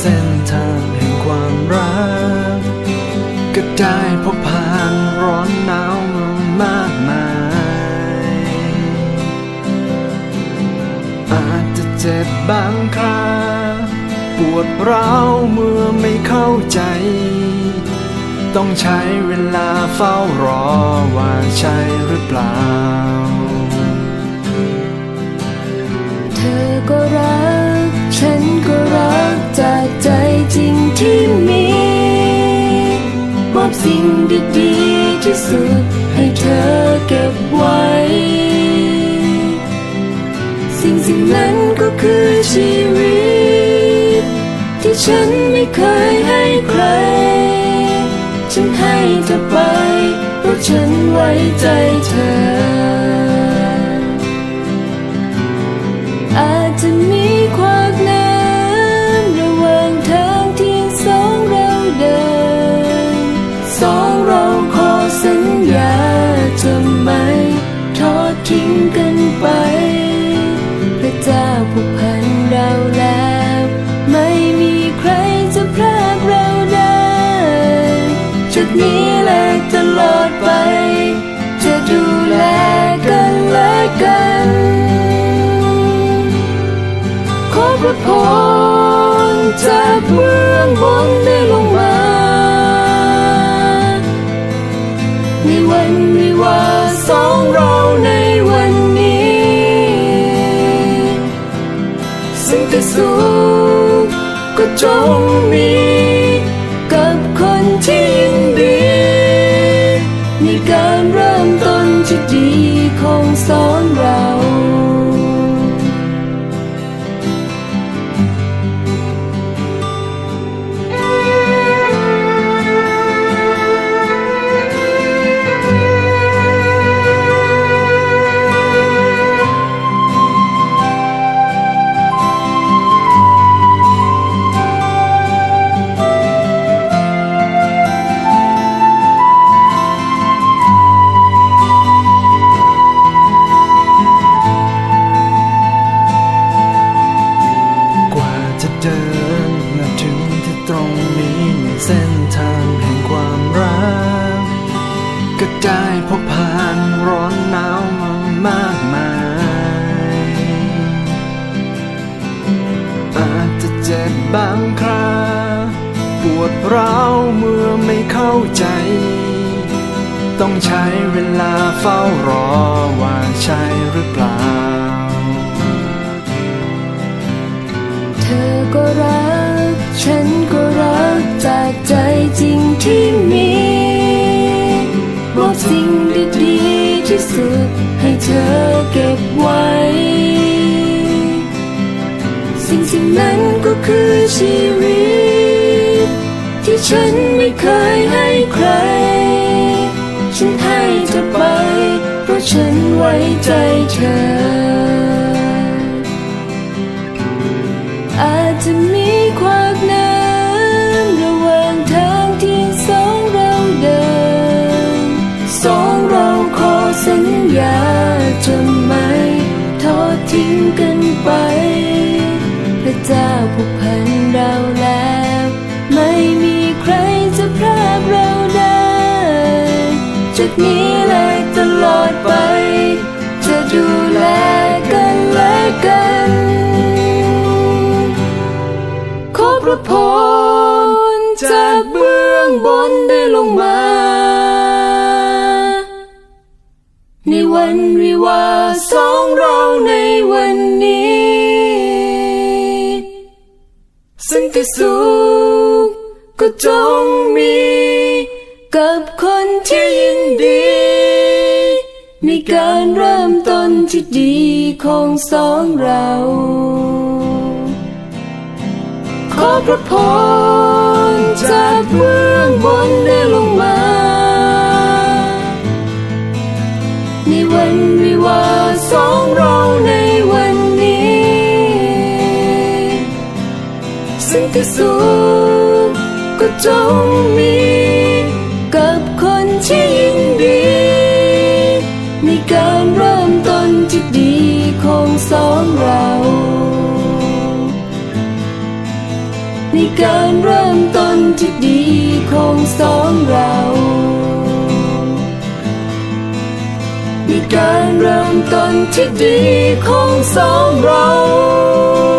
เส้นทางแห่งความรัก ก็ได้พบผ่านร้อนหนาวมามากมาย อาจจะเจ็บบางครา ปวดร้าวเมื่อไม่เข้าใจ ต้องใช้เวลาเฝ้ารอว่าใช่หรือเปล่า เธอก็รักฉัน สุดให้เธอเก็บไว้ สิ่งสิ่งนั้นก็คือชีวิต ที่ฉันไม่เคยให้ใคร ฉันให้เธอไปเพราะฉันไว้ใจเธอ พระพรจากเมืองบนได้ลงมาในวันวิวาสองเราในวันนี้สิ่งที่สุขก็จงมี เส้นทางแห่งความรัก ก็ได้พบผ่านร้อนหนาวมามากมาย อาจจะเจ็บบางคราปวดร้าวเมื่อไม่เข้าใจ ต้องใช้เวลาเฝ้ารอว่าใช่หรือเปล่า มอบสิ่งดีๆที่สุดให้เธอเก็บไว้ สิ่งสิ่งนั้นก็คือชีวิต ที่ฉันไม่เคยให้ใคร ฉันให้เธอไป เพราะฉันไว้ใจเธอ อาจจะมีขวาก ไป พระเจ้าผูกพันเราแล้ว ไม่มีใครจะพรากเราได้จากนี้และตลอดไป จะดูแลกันและกัน ขอพระพรจากเบื้องบนได้ลงมาในวันวิวาสองเราในวันนี้ ที่สุขก็จงมี กับคนที่ยินดีในการเริ่มต้นที่ดีของสองเรา ขอพระพรจากเมืองบน สิ่งที่สุขก็จงมีกับคนที่ยินดีในการเริ่มต้นที่ดีของสองเราในการเริ่มต้นที่ดีของสองเราในการเริ่มต้นที่ดีของสองเรา